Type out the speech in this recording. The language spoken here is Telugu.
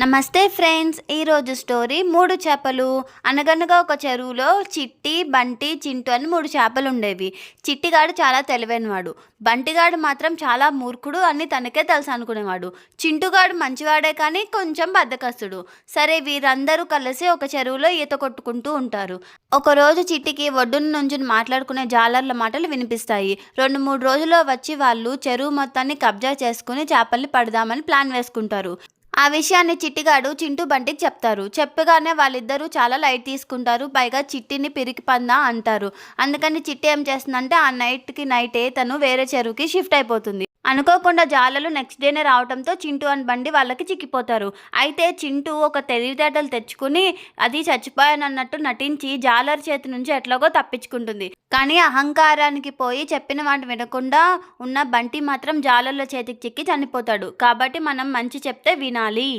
నమస్తే ఫ్రెండ్స్ ఈరోజు స్టోరీ మూడు చేపలు. అనగనగా ఒక చెరువులో చిట్టి బంటి చింటు అని మూడు చేపలు ఉండేవి. చిట్టిగాడు చాలా తెలివైనవాడు. బంటిగాడు మాత్రం చాలా మూర్ఖుడు అని తనకే తెలుసు అనుకునేవాడు. చింటుగాడు మంచివాడే కానీ కొంచెం బద్దకస్తుడు. సరే వీరందరూ కలిసి ఒక చెరువులో ఈత కొట్టుకుంటూ ఉంటారు. ఒకరోజు చిట్టికి ఒడ్డున నుంచి మాట్లాడుకునే జాలర్ల మాటలు వినిపిస్తాయి. రెండు మూడు రోజుల్లో వచ్చి వాళ్ళు చెరువు మొత్తాన్ని కబ్జా చేసుకుని చేపల్ని పడదామని ప్లాన్ వేసుకుంటారు. ఆ విషయాన్ని చిట్టిగాడు చింటూ బంటికి చెప్తారు. చెప్పగానే వాళ్ళిద్దరూ చాలా లైట్ తీసుకుంటారు. పైగా చిట్టిని పిరికి పందా అంటారు. అందుకని చిట్టి ఏం చేస్తుందంటే ఆ నైట్కి నైటే తను వేరే చెరువుకి షిఫ్ట్ అయిపోతుంది. అనుకోకుండా జాలలు నెక్స్ట్ డేనే రావడంతో చింటూ అండ్ బండి వాళ్ళకి చిక్కిపోతారు. అయితే చింటూ ఒక తెలివితేటలు తెచ్చుకుని అది చచ్చిపోయానన్నట్టు నటించి జాలర్ చేతి నుంచి ఎట్లాగో తప్పించుకుంటుంది. కానీ అహంకారానికి పోయి చెప్పిన వాటి వినకుండా ఉన్న బంటి మాత్రం జాలర్ల చేతికి చిక్కి చనిపోతాడు. కాబట్టి మనం మంచి చెప్తే వినాలి.